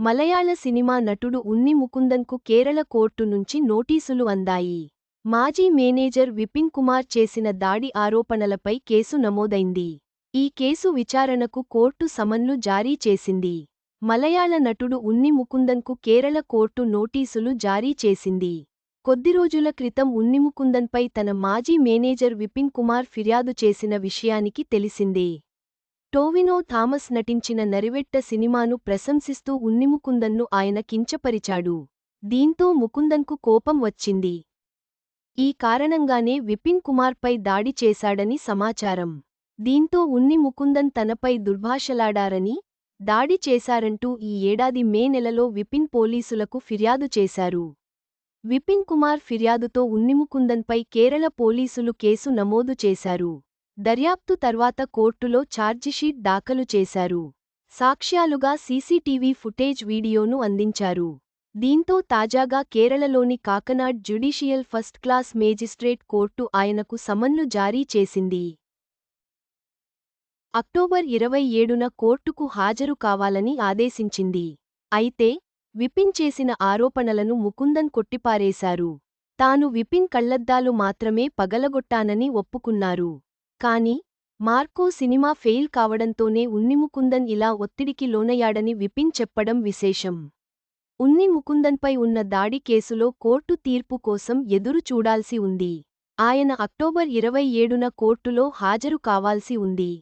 మలయాళ cinema నటుడు ఉన్ని ముకుందన్కు Kerala court నుంచి నోటీసులు అందాయి. మాజీ మేనేజర్ విపిన్ కుమార్ చేసిన దాడి ఆరోపణలపై కేసు నమోదైంది. ఈ కేసు విచారణకు కోర్టు సమన్లు జారీ చేసింది. మలయాళ నటుడు ఉన్ని ముకుందన్కు కేరళ కోర్టు నోటీసులు జారీ చేసింది. కొద్ది రోజుల క్రితం ఉన్నిముకుందన్పై తన మాజీ మేనేజర్ విపిన్ కుమార్ ఫిర్యాదు చేసిన విషయానికి తెలిసిందే. టోవినో థామస్ నటించిన నరివెట్ట సినిమాను ప్రశంసిస్తూ ఉన్నిముకుందన్ను ఆయన కించపరిచాడు. దీంతో ముకుందన్కు కోపం వచ్చింది. ఈ కారణంగానే విపిన్ కుమార్పై దాడి చేశాడని సమాచారం. దీంతో ఉన్ని ముకుందన్ తనపై దుర్భాషలాడారని దాడి చేశారంటూ ఈ ఏడాది మే నెలలో విపిన్ పోలీసులకు ఫిర్యాదు చేశారు. విపిన్ కుమార్ ఫిర్యాదుతో ఉన్నిముకుందన్పై కేరళ పోలీసులు కేసు నమోదు చేశారు. దర్యాప్తు తర్వాత కోర్టులో ఛార్జిషీట్ దాఖలు చేశారు. సాక్ష్యాలుగా సీసీటీవీ ఫుటేజ్ వీడియోను అందించారు. దీంతో తాజాగా కేరళలోని Kakkanad judicial first class magistrate court ఆయనకు సమన్లు జారీ చేసింది. అక్టోబర్ ఇరవై ఏడున కోర్టుకు హాజరు కావాలని ఆదేశించింది. అయితే విపిన్ చేసిన ఆరోపణలను ముకుందన్ కొట్టిపారేశారు. తాను విపిన్ కళ్ళద్దాలు మాత్రమే పగలగొట్టానని ఒప్పుకున్నారు. కాని మార్కో సినిమా ఫెయిల్ కావడంతోనే ఉన్ని ముకుందన్ ఇలా ఒత్తిడికి లోనయ్యాడని విపిన్ చెప్పడం విశేషం. ఉన్ని ముకుందన్పై ఉన్న దాడి కేసులో కోర్టు తీర్పు కోసం ఎదురు చూడాల్సి ఉంది. ఆయన అక్టోబర్ ఇరవై ఏడున కోర్టులో హాజరు కావాల్సి ఉంది.